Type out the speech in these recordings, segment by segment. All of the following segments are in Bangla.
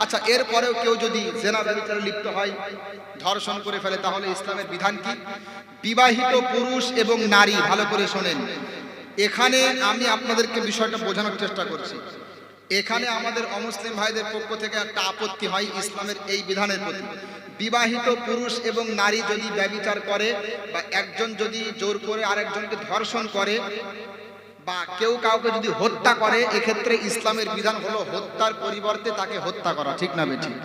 আচ্ছা এরপরেও কেউ যদি জেনা ব্যবচারে লিপ্ত হয়, ধর্ষণ করে ফেলে, তাহলে ইসলামের বিধান কি? বিবাহিত পুরুষ এবং নারী, ভালো করে শোনেন। এখানে আমি আপনাদেরকে বিষয়টা বোঝানোর চেষ্টা করছি। এখানে আমাদের অমুসলিম ভাইদের পক্ষ থেকে একটা আপত্তি হয় ইসলামের এই বিধানের প্রতি। বিবাহিত পুরুষ এবং নারী যদি ব্যবিচার করে বা একজন যদি জোর করে আরেকজনকে ধর্ষণ করে বা কেউ কাউকে যদি হত্যা করে, এক্ষেত্রে ইসলামের বিধান হলো হত্যার পরিবর্তে তাকে হত্যা করা, ঠিক না বেঠিক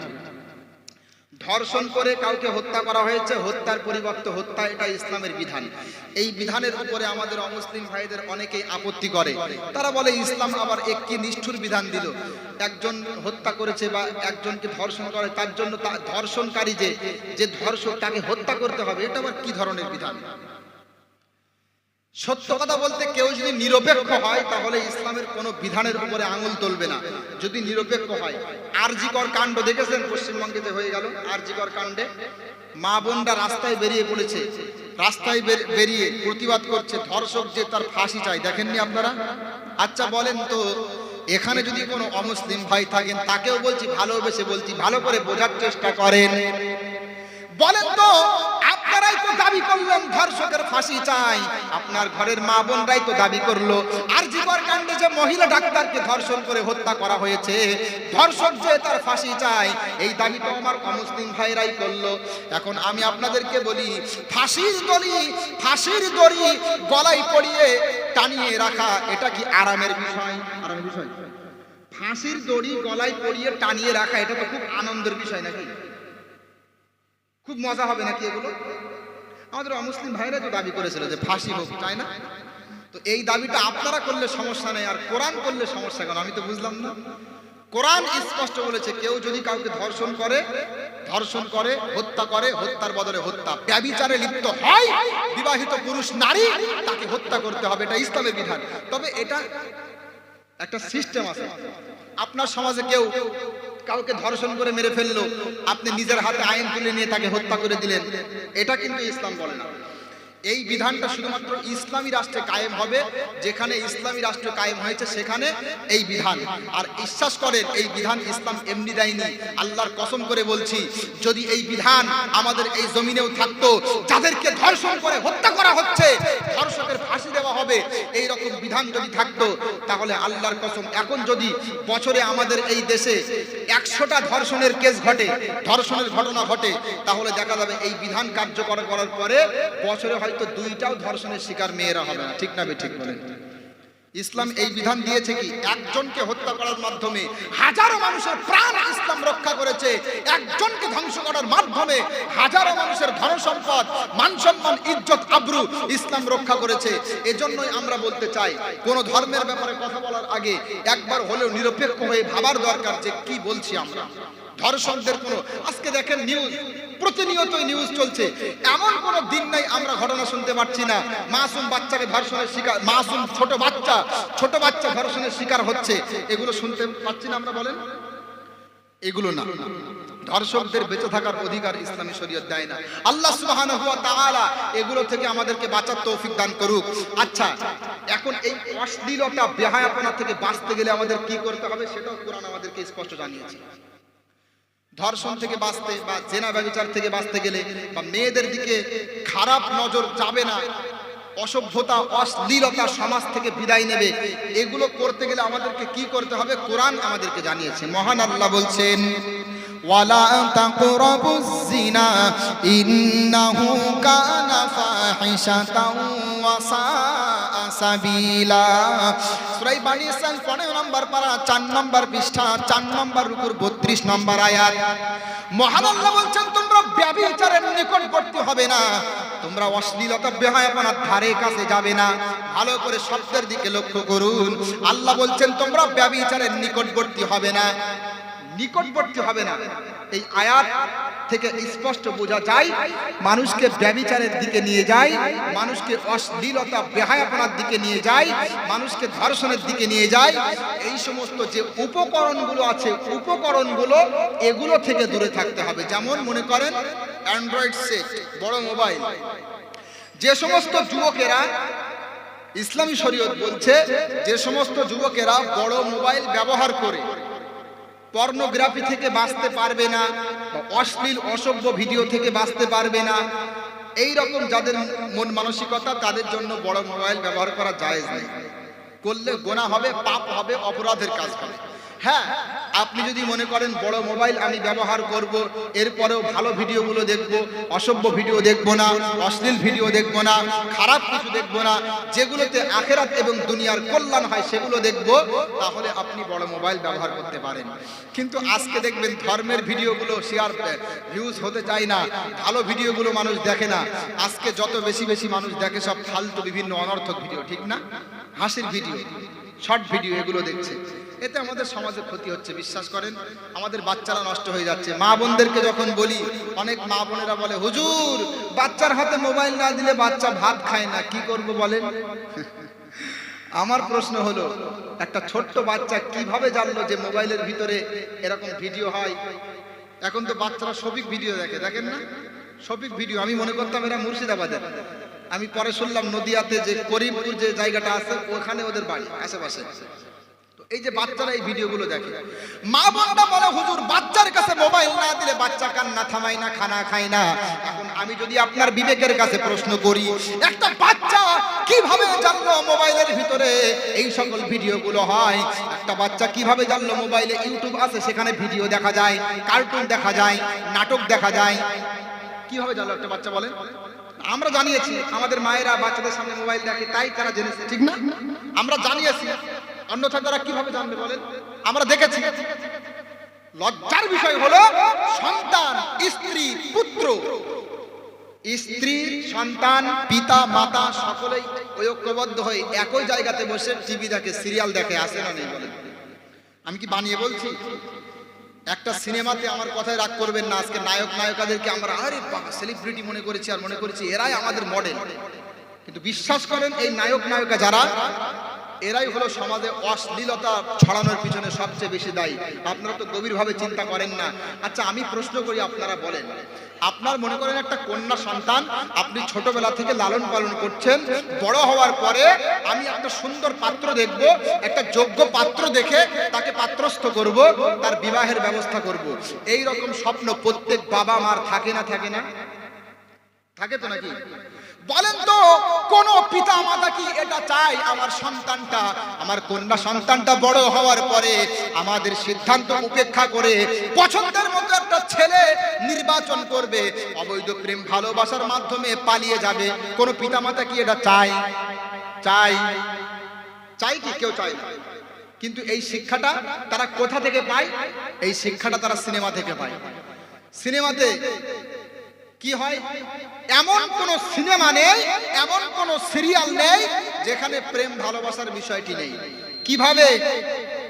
ধর্ষণ করে কাউকে হত্যা করা হয়েছে, হত্যার পরিবর্তে হত্যা, এটা ইসলামের বিধান। এই বিধানের উপরে আমাদের অমুসলিম ভাইদের অনেকেই আপত্তি করে। তারা বলে, ইসলাম আবার একটি নিষ্ঠুর বিধান দিল। একজন হত্যা করেছে বা একজনকে ধর্ষণ করে, তার জন্য ধর্ষণকারী যে যে ধর্ষক তাকে হত্যা করতে হবে, এটা আবার কি ধরনের বিধান? সত্য কথা বলতে কেউ যদি নিরপেক্ষ হয়, তাহলে ইসলামের কোনো বিধানের উপরে আঙুল তুলবে না। যদি নিরপেক্ষ হয়, আরজিকর কাণ্ড দেখেছেন? পশ্চিমবঙ্গে যে হয়ে গেল আরজিকর কাণ্ডে। মা বোনরা রাস্তায় বেরিয়ে পড়েছে। রাস্তায় বেরিয়ে প্রতিবাদ করছে, ধর্ষক যে তার ফাঁসি চাই দেখেননি আপনারা? আচ্ছা বলেন তো, এখানে যদি কোনো অমুসলিম ভাই থাকেন, তাকেও বলছি, ভালোবেসে বলছি, ভালো করে বোঝার চেষ্টা করেন। বলেন তো আপনারাই তো দাবি করলেন ধর্ষকের ফাঁসি চাই। আপনার ঘরের মা বোনরাই তো দাবি করল। আর যে মহিলা ডাক্তারকে ধর্ষণ করে হত্যা করা হয়েছে তার ফাঁসি এই আমার আপনাদেরকে বলি, ফাঁসির ফাঁসির দড়ি গলায় পড়িয়ে টানিয়ে রাখা, এটা কি আরামের বিষয়? বিষয়। ফাঁসির দড়ি গলায় পড়িয়ে টানিয়ে রাখা, এটা তো খুব আনন্দের বিষয় নাকি? খুব মজা হবে নাকি এগুলো? আমাদের অমুসলিম ভাইরা তো দাবি করেছিল যে ফাঁসি হোক, তাই না? তো এই দাবিটা আপনারা করলে সমস্যা নেই আর কোরআন করলে সমস্যা কেন? আমি তো বুঝলাম না। কোরআন স্পষ্ট বলেছে, কেউ যদি কাউকে ধর্ষণ করে ধর্ষণ করে, হত্যা করে, হত্যার বদলে হত্যা, ব্যবিচারে লিপ্ত হয়, বিবাহিত পুরুষ, নারী, তাকে হত্যা করতে হবে, এটা ইসলামের বিধান। তবে এটা একটা সিস্টেম আছে। আপনার সমাজে কেউ কাউকে ধর্ষণ করে মেরে ফেলল, আপনি নিজের হাতে আইন তুলে নিয়ে তাকে হত্যা করে দিলেন। এটা কিন্তু ইসলাম বলে না। এই বিধানটা শুধুমাত্র ইসলামী রাষ্ট্রে কায়েম হবে, যেখানে ইসলামী রাষ্ট্র কায়েম হয়েছে সেখানে এই বিধান। আর বিশ্বাস করেন, এই বিধান ইসলাম এমনি দেয়নি। আল্লাহর কসম করে বলছি, যদি এই বিধান আমাদের এই জমিনেও থাকতো, যাদেরকে ধর্ষণ করে হত্যা করা হচ্ছে, ধর্ষকের ফাঁসি দেওয়া হবে এই রকম বিধান যদি থাকতো, তাহলে আল্লাহর কসম, এখন যদি বছরে আমাদের এই দেশে একশোটা ধর্ষণের কেস ঘটে, ধর্ষণের ঘটনা ঘটে, তাহলে দেখা যাবে এই বিধান কার্যকর করার পরে বছরে হয়তো দুইটাও ধর্ষণের শিকার মেয়েরা হবে না। ঠিক না বে ঠিক বলেন। ইসলাম এই বিধান দিয়েছে কি? একজনকে হত্যা করার মাধ্যমে হাজারো মানুষের প্রাণ ইসলাম রক্ষা করেছে। একজনকে ধ্বংস করার মাধ্যমে হাজারো মানুষের ধন সম্পদ মান সম্মান ইজ্জত, আব্রু ইসলাম রক্ষা করেছে। এজন্যই আমরা বলতে চাই, কোন ধর্মের ব্যাপারে কথা বলার আগে একবার হলেও নিরপেক্ষ হয়ে ভাবার দরকার যে কি বলছি আমরা। ধর্ষকদের কোনো আজকে দেখেন নিউজ প্রতিনিয়তই নিউজ চলছে। এমন কোন দিন নাই, আমরা ঘটনা শুনতে পাচ্ছি না। মাসুম বাচ্চাকে ধর্ষণের শিকার মাসুম ছোট বাচ্চা ছোট বাচ্চা ধর্ষণের শিকার হচ্ছে। এগুলো শুনতে পাচ্ছি না আমরা বলেন? এগুলো না। ধর্ষকদের বেঁচে থাকার অধিকার ইসলামী শরীয়ত দেয় না। আল্লাহ সুবহানাহু ওয়া তাআলা এগুলো থেকে আমাদেরকে বাঁচার তৌফিক দান করুক। আচ্ছা এখন এই অশ্লীলতা, বেহায়াপনা থেকে বাঁচতে গেলে আমাদের কি করতে হবে? সেটাও কোরআন আমাদেরকে স্পষ্ট জানিয়েছে। ধর্ষণ থেকে বাঁচতে বা জেনা ব্যবচার থেকে বাঁচতে গেলে বা মেয়েদের দিকে খারাপ নজর যাবে না, অসভ্যতা, অশ্লীলতা সমাজ থেকে বিদায় নেবে, এগুলো করতে গেলে আমাদেরকে কি করতে হবে? কোরআন আমাদেরকে জানিয়েছে। মহান আল্লাহ বলছেন, ওয়ালা ইন্নাহু কানা সাবিলা। সুরাই বানি ইসরাইল পনেরো নম্বর পারা, চার নম্বর পৃষ্ঠা, চার নম্বর রুকুর বত্রিশ নম্বর আয়াত। মহান আল্লাহ বলছেন, তোমরা ব্যবিচারের করতে হবে না। তোমরা অশ্লীলতা, বেহায়াপনার ধারে কাছে যাবে না। ভালো করে শব্দের দিকে লক্ষ্য করুন। আল্লাহ বলছেন, তোমরা ব্যবিচারের নিকটবর্তী হবে না। নিকটবর্তী হবে না। এই আয়াত থেকে স্পষ্ট বোঝা যায়, মানুষকে ব্যবিচারের দিকে নিয়ে যায়, মানুষকে অশ্লীলতা, বেহায়াপনার দিকে নিয়ে যায়, মানুষকে ধর্ষণের দিকে নিয়ে যায়। এই সমস্ত যে উপকরণগুলো আছে, উপকরণগুলো এগুলো থেকে দূরে থাকতে হবে। যেমন মনে করেন, অ্যান্ড্রয়েড সেট, বড় মোবাইল। যে সমস্ত যুবকেরা ইসলামী শরীয়ত বলছে, যে সমস্ত যুবকেরা বড় মোবাইল ব্যবহার করে পর্নোগ্রাফি থেকে বাঁচতে পারবে না, অশ্লীল, অসভ্য ভিডিও থেকে বাঁচতে পারবে না। এই রকম যাদের মন মানসিকতা, তাদের জন্য বড় মোবাইল ব্যবহার করা যায় নেই। করলে গোনা হবে, পাপ হবে, অপরাধের কাজ হবে। হ্যাঁ আপনি যদি মনে করেন বড় মোবাইল আমি ব্যবহার করব, এরপরেও ভালো ভিডিওগুলো দেখব, অসভ্য ভিডিও দেখব না, অশ্লীল ভিডিও দেখব না, খারাপ কিছু দেখব না, যেগুলোতে আখেরাত এবং দুনিয়ার কল্যাণ হয় সেগুলো দেখব, তাহলে আপনি বড় মোবাইল ব্যবহার করতে পারেন। কিন্তু আজকে দেখবেন ধর্মের ভিডিওগুলো শেয়ার ভিউজ হতে চায় না, ভালো ভিডিওগুলো মানুষ দেখে না। আজকে যত বেশি বেশি মানুষ দেখে সব ফালতু বিভিন্ন অনর্থক ভিডিও, ঠিক না? হাসির ভিডিও শর্ট ভিডিও এগুলো দেখছে। এতে আমাদের সমাজে ক্ষতি হচ্ছে, বিশ্বাস করেন? আমাদের বাচ্চারা নষ্ট হয়ে যাচ্ছে। মা বোনদেরকে যখন বলি, অনেক মা বোনেরা বলে, হুজুর, বাচ্চার হাতে মোবাইল না দিলে বাচ্চা ভাত খায় না, কি করব বলেন? আমার প্রশ্ন হলো, একটা ছোট্ট বাচ্চা কীভাবে জানলো যে মোবাইলের ভিতরে এরকম ভিডিও হয়? এখন তো বাচ্চারা সবিক ভিডিও দেখে, দেখেন না? সবিক ভিডিও, আমি মনে করতাম এরা মুর্শিদাবাদের। আমি পরে শুনলাম নদিয়াতে যে করিমপুর যে জায়গাটা আছে, ওখানে ওদের বাড়ি, আশেপাশে। এই যে বাচ্চারা এই ভিডিওগুলো দেখে। মা বোনটা বলে, হুজুর, বাচ্চার কাছে মোবাইল না দিলে বাচ্চা কান্না থামায় না, খানা খায় না। এখন আমি যদি আপনার বিবেকের কাছে প্রশ্ন করি, একটা বাচ্চা কীভাবে জানলো মোবাইলের ভিতরে এই সকল ভিডিওগুলো হয়? একটা বাচ্চা কীভাবে জানলো মোবাইলে ইউটিউব আছে, সেখানে ভিডিও দেখা যায়, কার্টুন দেখা যায়, নাটক দেখা যায়। কীভাবে জানলো একটা বাচ্চা বলে আমরা জানিয়েছি, আমাদের মায়েরা বাচ্চাদের সামনে মোবাইল দেখে, তাই তারা জেনেছে, ঠিক না? আমরা জানিয়েছি। অন্যথা তারা কীভাবে জানবে বলেন? আমরা দেখেছি, লজ্জার বিষয় হলো সন্তান, স্ত্রী, পুত্র। স্ত্রী, সন্তান, পিতা, মাতা সকলেই ঐক্যবদ্ধ হয়ে একই জায়গাতে বসে টিভি দেখে, সিরিয়াল দেখে, আসে না নেই বলেন? আমি কি বানিয়ে বলছি? একটা সিনেমাতে আমার কথায় রাগ করবেন না, আজকে নায়ক, নায়িকাদেরকে আমরা, আরে বাবা সেলিব্রিটি মনে করেছি আর মনে করেছি, এরাই আমাদের মডেল কিন্তু বিশ্বাস করেন, এই নায়ক, নায়িকা যারা এরাই হলো সমাজে অশ্লীলতা ছড়ানোর পিছনে সবচেয়ে বেশি দায়ী। আপনারা তো গভীরভাবে চিন্তা করেন না। আচ্ছা আমি প্রশ্ন করি আপনারা বলেন। আপনার মনে করেন একটা কন্যা সন্তান, আপনি ছোটবেলা থেকে লালন পালন করছেন, বড় হওয়ার পরে আমি একটা সুন্দর পাত্র দেখব, একটা যোগ্য পাত্র দেখে তাকে পাত্রস্থ করব, তার বিবাহের ব্যবস্থা করব। এই রকম স্বপ্ন প্রত্যেক বাবা মার থাকে না থাকে না? থাকে তো নাকি? বলেন তো, কোন পিতা মাতা কি এটা চায় আমার সন্তানটা? আমার কন্যা সন্তানটা বড় হওয়ার পরে আমাদের সিদ্ধান্ত উপেক্ষা করে পছন্দের মতো একটা ছেলে নির্বাচন করবে, অবৈধ প্রেম ভালোবাসার মাধ্যমে পালিয়ে যাবে। কোন পিতা মাতা কি এটা চায়? চাই চাই কি? কেউ চায় না। কিন্তু এই শিক্ষাটা তারা কোথা থেকে পায়? এই শিক্ষাটা তারা সিনেমা থেকে পায়। সিনেমাতে কি হয়? এমন কোন সিনেমা নেই, এমন কোন সিরিয়াল নেই যেখানে প্রেম ভালোবাসার বিষয়টি নেই। কীভাবে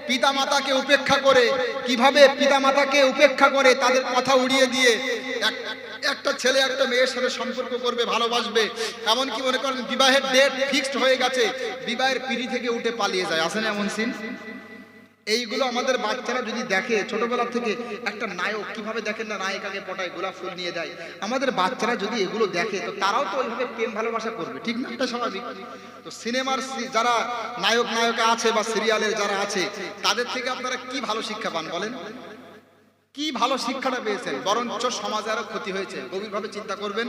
পিতা মাতাকে উপেক্ষা করে, কীভাবে পিতা মাতাকে উপেক্ষা করে তাদের কথা উড়িয়ে দিয়ে এক- একটা ছেলে একটা মেয়ের সাথে সম্পর্ক করবে, ভালোবাসবে এমন কি মনে করেন বিবাহের ডেট ফিক্সড হয়ে গেছে, বিবাহের পিড়ি থেকে উঠে পালিয়ে যায়। আসেন এমন সিন এইগুলো আমাদের বাচ্চারা যদি দেখে, ছোটবেলা থেকে একটা নায়ক, কীভাবে দেখেন না নায়িকাকে পটায় গোলাপ ফুল নিয়ে দেয় আমাদের বাচ্চারা যদি এগুলো দেখে, তো তারাও তো ওইভাবে প্রেম ভালোবাসা করবে, ঠিক না? এটা স্বাভাবিক। তো সিনেমার যারা নায়ক, নায়িকা আছে বা সিরিয়ালের যারা আছে, তাদের থেকে আপনারা কি ভালো শিক্ষা পান বলেন? কি ভালো শিক্ষাটা পেয়েছেন? বরঞ্চ সমাজে আরও ক্ষতি হয়েছে। গভীরভাবে চিন্তা করবেন।